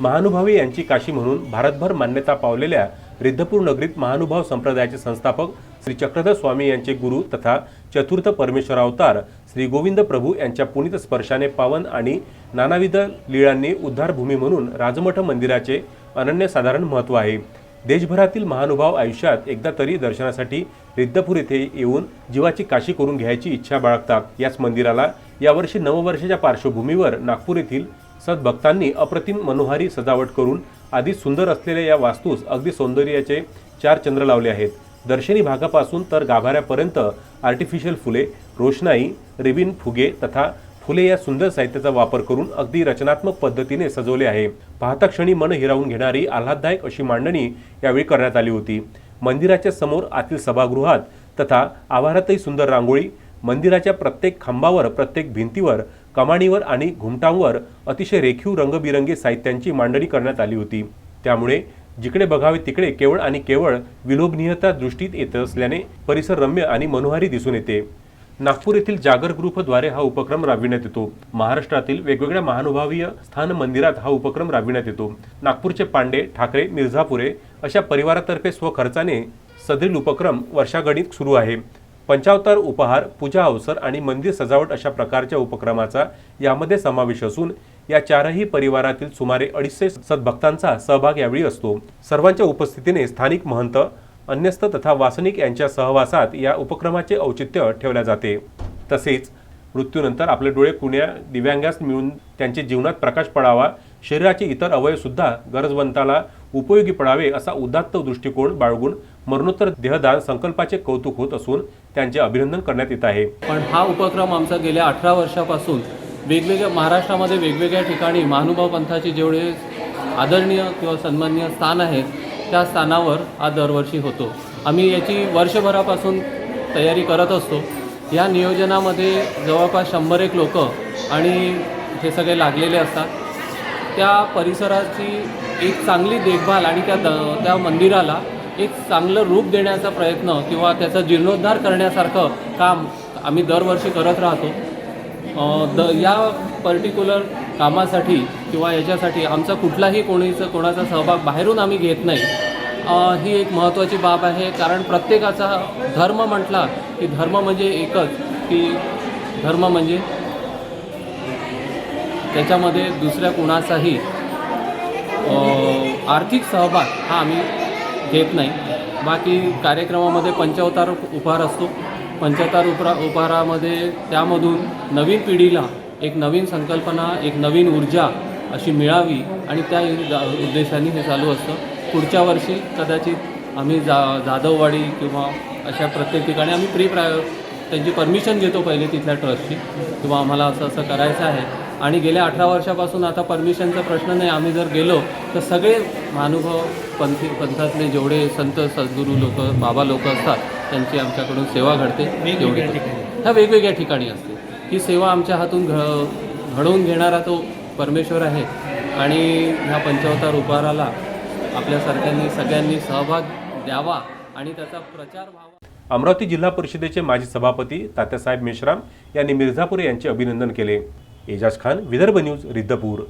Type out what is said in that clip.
महानुभावी यांची काशी म्हणून भारतभर मान्यता पावलेल्या रिद्धपूर नगरीत महानुभाव संप्रदायाचे संस्थापक श्री चक्रधर स्वामी यांचे गुरु तथा चतुर्थ परमेश्वर अवतार श्री गोविंद प्रभू यांच्या पुनित स्पर्शाने पावन आणि नानाविध लीळांनी उद्धारभूमी म्हणून राजमठ मंदिराचे अनन्यसाधारण महत्त्व आहे. देशभरातील महानुभाव आयुष्यात एकदा तरी दर्शनासाठी रिद्धपूर येथे येऊन जीवाची काशी करून घ्यायची इच्छा बाळगतात. याच मंदिराला यावर्षी नववर्षाच्या पार्श्वभूमीवर नागपूर येथील सद्भक्तांनी अप्रतिम मनोहारी सजावट करून आधी सुंदर असलेल्या या वास्तूस अगदी सौंदर्याचे चार चंद्र लावले आहेत. दर्शनी भागापासून तर गाभाऱ्यापर्यंत आर्टिफिशियल फुले रोषणाई रिबिन फुगे तथा फुले या सुंदर साहित्याचा वापर करून अगदी रचनात्मक पद्धतीने सजवले आहे. पाहता क्षणी मन हिरावून घेणारी आल्हाददायक अशी मांडणी यावेळी करण्यात आली होती. मंदिराच्या समोर आतील सभागृहात तथा आवारातही सुंदर रांगोळी मंदिराच्या प्रत्येक खांबावर प्रत्येक भिंतीवर कमाणीवर आणि घुमटांवर अतिशय रेखीव रंगबिरंगी साहित्यांची मांडणी करण्यात आली होती. त्यामुळे जिकडे बघावे तिकडे केवळ आणि केवळ विलोभनीयता दृष्टीत येत असल्याने परिसर रम्य आणि मनोहारी दिसून येते. नागपूर येथील जागर ग्रुपद्वारे हा उपक्रम राबविण्यात येतो. महाराष्ट्रातील वेगवेगळ्या महानुभावीय स्थान मंदिरात हा उपक्रम राबविण्यात येतो. नागपूरचे पांडे ठाकरे मिर्झापुरे अशा परिवारातर्फे स्वखर्चाने सदरील उपक्रम वर्षागणित सुरू आहे. पंचावतार उपहार पूजा अवसर आणि मंदिर सजावट अशा प्रकारच्या उपक्रमाचा यामध्ये समावेश असून या चारही परिवारातील सुमारे अडीचशे सद्भक्तांचा सहभाग यावेळी असतो. सर्वांच्या उपस्थितीने स्थानिक महंत अन्यस्त तथा वासनिक यांच्या सहवासात या उपक्रमाचे औचित्य ठेवले जाते. तसेच मृत्यूनंतर आपले डोळे कुण्या दिव्यांगास मिळून त्यांचे जीवनात प्रकाश पडावा शरीराचे इतर अवयवसुद्धा गरजवंताला उपयोगी पडावे असा उदात्त दृष्टिकोन बाळगून मरणोत्तर देहदान संकल्पाचे कौतुक होत असून त्यांचे अभिनंदन करण्यात येत आहे. पण हा उपक्रम आमचा गेल्या अठरा वर्षापासून वेगवेगळ्या महाराष्ट्रामध्ये वेगवेगळ्या ठिकाणी महानुभाव पंथाचे जेवढे आदरणीय किंवा सन्माननीय स्थान आहेत त्या स्थानावर हा दरवर्षी होतो. आम्ही याची वर्षभरापासून तयारी करत असतो. या नियोजनामध्ये जवळपास शंभर एक लोक आणि हे सगळे लागलेले असतात. त्या परिसराची एक चांगली देखभाल आणि त्या द त्या मंदिराला एक चांगलं रूप देण्याचा प्रयत्न किंवा त्याचा जीर्णोद्धार करण्यासारखं काम आम्ही दरवर्षी करत राहतो. द या पर्टिक्युलर कामासाठी किंवा याच्यासाठी आमचा कुठलाही कोणीचं कोणाचा सहभाग बाहेरून आम्ही घेत नाही. ही एक महत्त्वाची बाब आहे कारण प्रत्येकाचा धर्म म्हटला की धर्म म्हणजे एकच की धर्म म्हणजे त्याच्यामध्ये दुसऱ्या कुणाचाही आर्थिक सहभाग हा आम्ही घेत नाही. बाकी कार्यक्रमामध्ये पंचावतार उपहार असतो. पंचावतार उपरा उपहारामध्ये त्यामधून नवीन पिढीला एक नवीन संकल्पना एक नवीन ऊर्जा अशी मिळावी आणि त्या उद्देशाने हे चालू असतं. पुढच्या वर्षी कदाचित आम्ही जा जाधववाडी किंवा अशा प्रत्येक ठिकाणी आम्ही प्री प्राय त्यांची परमिशन घेतो पहिले तिथल्या ट्रस्टची. किंवा आम्हाला असं असं करायचं आहे. आणि गेल्या अठरा वर्षापासून आता परमिशनचा प्रश्न नाही. आम्ही जर गेलो तर सगळे महानुभाव पंथी पंथातले जेवढे संत सद्गुरू लोक बाबा लोक असतात त्यांची आमच्याकडून सेवा घडते जेवढी ह्या वेगवेगळ्या ठिकाणी असते. ही सेवा आमच्या हातून घ घडवून घेणारा तो परमेश्वर आहे. आणि ह्या पंचावतार उपहाराला आपल्यासारख्यांनी सगळ्यांनी सहभाग द्यावा आणि त्याचा प्रचार व्हावा. अमरावती जिल्हा परिषदेचे माजी सभापती तात्यासाहेब मेश्राम यांनी मिर्झापुरे यांचे अभिनंदन केले. एजाज खान विदर्भ न्यूज रिद्धपूर.